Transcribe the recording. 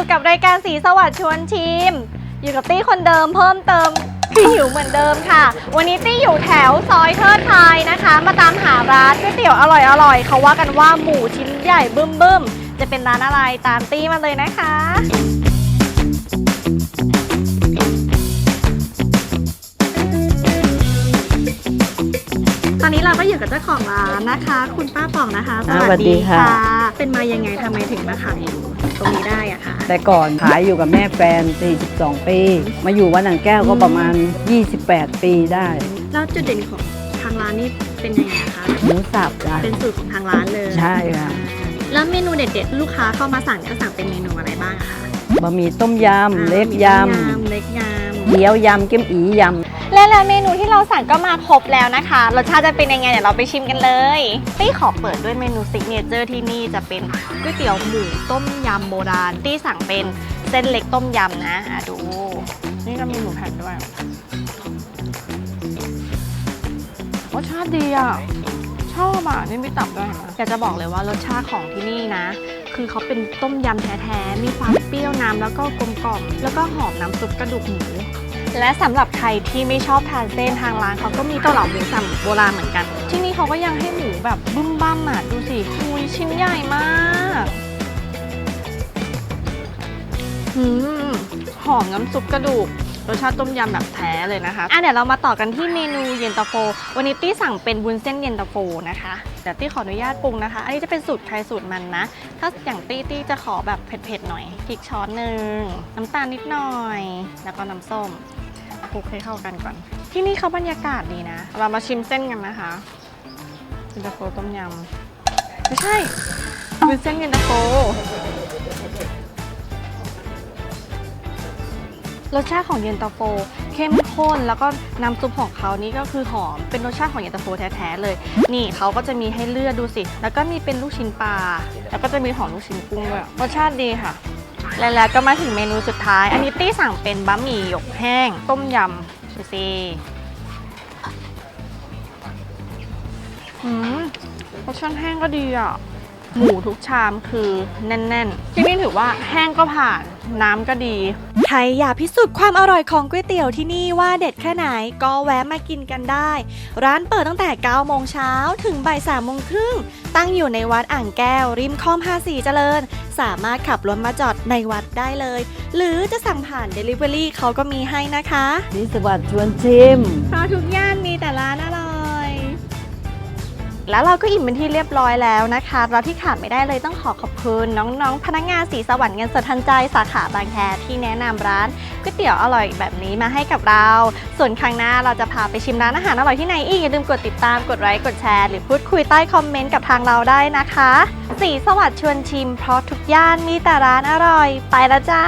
กับรายการสีสวัสดิ์ชวนชิม อยู่กับตี้คนเดิมเพิ่มเติมคือหิวเหมือนเดิมค่ะ วันนี้ตี้อยู่แถวซอยเทิดไทยนะคะ มาตามหาร้านก๋วยเตี๋ยวอร่อยๆเขาว่ากันว่าหมูชิ้นใหญ่บึ้มๆจะเป็นร้านอะไรตามตี้มาเลยนะคะตอนนี้เราก็อยู่กับเจ้าของร้านนะคะ คุณป้าป่องนะคะอ่าสวัสดีค่ะ เป็นมายังไงทำไมถึงมาขายอยู่ ตรงนี้ได้อะคะแต่ก่อนขายอยู่กับแม่แฟน 42 ปี มาอยู่วัดหนังแก้วก็ประมาณ 28 ปีได้ แล้วจุดเด่นของทางร้านนี่เป็นยังไงคะ หมูสับจ้ะเป็นสูตรของทางร้านเลยใช่ค่ะแล้วเมนูเด็ดๆ ลูกค้าเข้ามาสั่งจะสั่งเป็นเมนูอะไรบ้างอะคะบะหมี่ต้มยำ เล็กยต้มเล็กยำเกี๊ยวยำเกี๊ยมอียำ และแล้วเมนูที่เราสั่งก็มาครบแล้วนะคะรสชาติจะเป็นยังไงเดี๋ยวเราไปชิมกันเลยตี้ขอเปิดด้วยเมนูซิกเนเจอร์ที่นี่จะเป็นก๋วยเตี๋ยวหมูต้มยำโบราณตี้สั่งเป็นเส้นเล็กต้มยำนะอะดู นี่ก็มีหมูแผ่นด้วยรสชาติดีอะชอบอะนี่ไม่ตับด้วยเห็นไหมอยากจะบอกเลยว่ารสชาติของที่นี่นะ คือเขาเป็นต้มยำแท้ๆมีความเปรี้ยวน้ำแล้วก็กลมกล่อม แล้วก็หอมน้ำซุปกระดูกหมู และสำหรับใครที่ไม่ชอบทานเส้นทางร้านเขาก็มีเกาเหลาหมูสับโบราณเหมือนกัน ที่นี่เขาก็ยังให้หมูแบบบึ้มบ้ามอะดูสิหุยชิ้นใหญ่มากหืมหอมน้ำซุปกระดูกรสชาติต้มยำแบบแท้เลยนะคะ อะเดี๋ยวเรามาต่อกันที่เมนูเย็นตาโฟ วันนี้ตี้สั่งเป็นวุ้นเส้นเย็นตาโฟนะคะ เดี๋ยวตี้ขออนุญาตปรุงนะคะ อันนี้จะเป็นสูตรใครสูตรมันนะ ถ้าอย่างตี้ตี้จะขอแบบเผ็ดๆหน่อยพริกช้อนหนึ่งน้ำตาลนิดหน่อย แล้วก็น้ำส้ม คลุกให้เข้ากันก่อน ที่นี่เขาบรรยากาศดีนะ เรามาชิมเส้นกันนะคะเย็นตาโฟต้มยำไม่ใช่วุ้นเส้นเย็นตาโฟรสชาติของเย็นตาโฟเข้มข้นแล้วก็น้ำซุปของเขานี่ก็คือหอมเป็นรสชาติของเย็นตาโฟแท้ๆเลย นี่เขาก็จะมีให้เลือกดูสิ แล้วก็มีเป็นลูกชิ้นปลาแล้วก็จะมีของลูกชิ้นกุ้งด้วยรสชาติดีค่ะ และแล้วก็มาถึงเมนูสุดท้าย อันนี้ตี้สั่งเป็นบะหมี่หยกแห้ง ต้มยำดูสิอืมรสชาติแห้งก็ดีอะ หมูทุกชามคือแน่น ๆ ที่นี่ถือว่าแห้งก็ผ่าน น้ำก็ดี ใครอยากพิสูจน์ความอร่อยของก๋วยเตี๋ยวที่นี่ว่าเด็ดแค่ไหนก็แวะมากินกันได้ ร้านเปิดตั้งแต่ 9 โมงเช้าถึงบ่าย3โมงครึ่ง ตั้งอยู่ในวัดอ่างแก้ว ริมคลองภาษีเจริญ สามารถขับรถมาจอดในวัดได้เลย หรือจะสั่งผ่าน Delivery เขาก็มีให้นะคะำนิสวัสดิ์ชวนชิม เพราะทุกย่านมีแต่ร้านอร่อย แล้วเราก็อิ่มเป็นที่เรียบร้อยแล้วนะคะเราที่ขาดไม่ได้เลยต้องขอขอบคุณน้องๆ พนักงานสีสวรรค์เงินสดทันใจสาขาบางแคที่แนะนำร้านก๋วยเตี๋ยวอร่อยแบบนี้มาให้กับเรา ส่วนครั้งหน้าเราจะพาไปชิมร้านอาหารอร่อยที่ไหนอีกอย่าลืมกดติดตามกดไลค์กดแชร์หรือพูดคุยใต้คอมเมนต์กับทางเราได้นะคะ สีสวัสดิ์ชวนชิม เพราะทุกย่านมีแต่ร้านอร่อย ไปแล้วจ้า